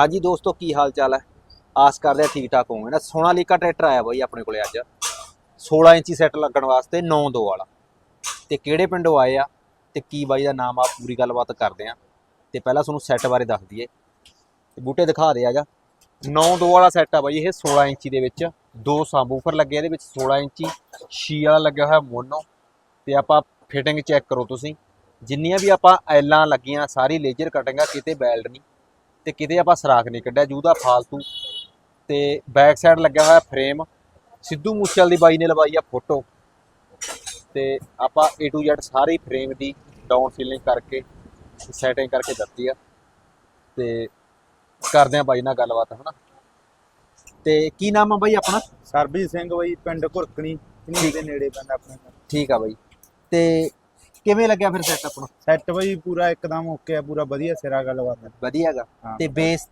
ਹਾਂਜੀ ਦੋਸਤੋ, ਕੀ ਹਾਲ ਚਾਲ ਹੈ? ਆਸ ਕਰਦੇ ਆ ਠੀਕ ਠਾਕ ਹੋਵੋਗੇ ਨਾ। ਸੋਨਾਲੀਕਾ ਟਰੈਕਟਰ ਆਇਆ ਬਾਈ ਆਪਣੇ ਕੋਲੇ ਅੱਜ। 16 ਇੰਚੀ ਸੈੱਟ ਲੱਗਣ ਵਾਸਤੇ 9-2 ਵਾਲਾ। ਤੇ ਕਿਹੜੇ ਪਿੰਡੋਂ ਆਏ ਆ ਤੇ ਕੀ ਬਾਈ ਦਾ ਨਾਮ ਆ, ਪੂਰੀ ਗੱਲਬਾਤ ਕਰਦੇ ਆ। ਤੇ ਪਹਿਲਾਂ ਤੁਹਾਨੂੰ ਸੈੱਟ ਬਾਰੇ ਦੱਸ ਦਈਏ। ਤੇ ਬੂਟੇ ਦਿਖਾ ਦੇ ਆਗਾ 9-2 ਵਾਲਾ ਸੈੱਟ ਆ ਬਾਈ ਇਹ 16 ਇੰਚੀ ਦੇ ਵਿੱਚ। ਦੋ ਸਾਬੂਫਰ ਲੱਗੇ ਇਹਦੇ ਵਿੱਚ 16 ਇੰਚੀ। ਛੀ ਵਾਲਾ ਲੱਗਿਆ ਹੋਇਆ ਮੋਨੋ। ਤੇ ਆਪਾਂ ਫਿਟਿੰਗ ਚੈੱਕ ਕਰੋ ਤੁਸੀਂ। ਜਿੰਨੀਆਂ ਵੀ ਆਪਾਂ ਐਲਾਂ ਲੱਗੀਆਂ, ਸਾਰੀ ਲੇਜਰ ਕਟਿੰਗ ਆ, ਕਿਤੇ ਬੈਲਡ ਨਹੀਂ। ਤੇ ਕਿਤੇ ਆਪਾਂ ਸਰਾਖ ਨਹੀਂ ਕੱਢਿਆ ਜੂਦਾ ਫਾਲਤੂ। ਤੇ ਬੈਕ ਸਾਈਡ ਲੱਗਿਆ ਹੋਇਆ ਫਰੇਮ ਸਿੱਧੂ ਮੂਸੇਵਾਲ ਦੀ ਬਾਈ ਨੇ ਲਵਾਈ ਆ ਫੋਟੋ ਤੇ ਆਪਾਂ A to Z ਸਾਰੀ ਫਰੇਮ ਦੀ ਡਾਊਨ ਸੀਲਿੰਗ ਕਰਕੇ ਸੈਟਿੰਗ ਕਰਕੇ ਦਿੱਤੀ ਆ। ਤੇ ਕਰਦੇ ਆ ਬਾਈ ਨਾਲ ਗੱਲਬਾਤ ਹਨਾ? ਤੇ ਕੀ ਨਾਮ ਆ ਬਾਈ ਆਪਣਾ? ਸਰਬਜੀਤ ਸਿੰਘ ਬਾਈ ਪਿੰਡ ਘੁਰਕਣੀ ਦੇ ਨੇੜੇ ਪੈਂਦਾ ਆਪਣੇ ਠੀਕ ਆ ਬਾਈ। ਤੇ ਕਿਵੇਂ ਲੱਗਿਆ ਫਿਰ ਸੈਟ ਆਪਣਾ ਸੈੱਟ ਬਾਈ ਪੂਰਾ ਇੱਕਦਮ ਓਕੇ ਆ ਪੂਰਾ ਵਧੀਆ ਸਿਰਾ ਗੱਲਬਾਤ ਹੈ ਵਧੀਆ ਹੈਗਾ ਹਾਂ। ਤੇ ਬੇਸ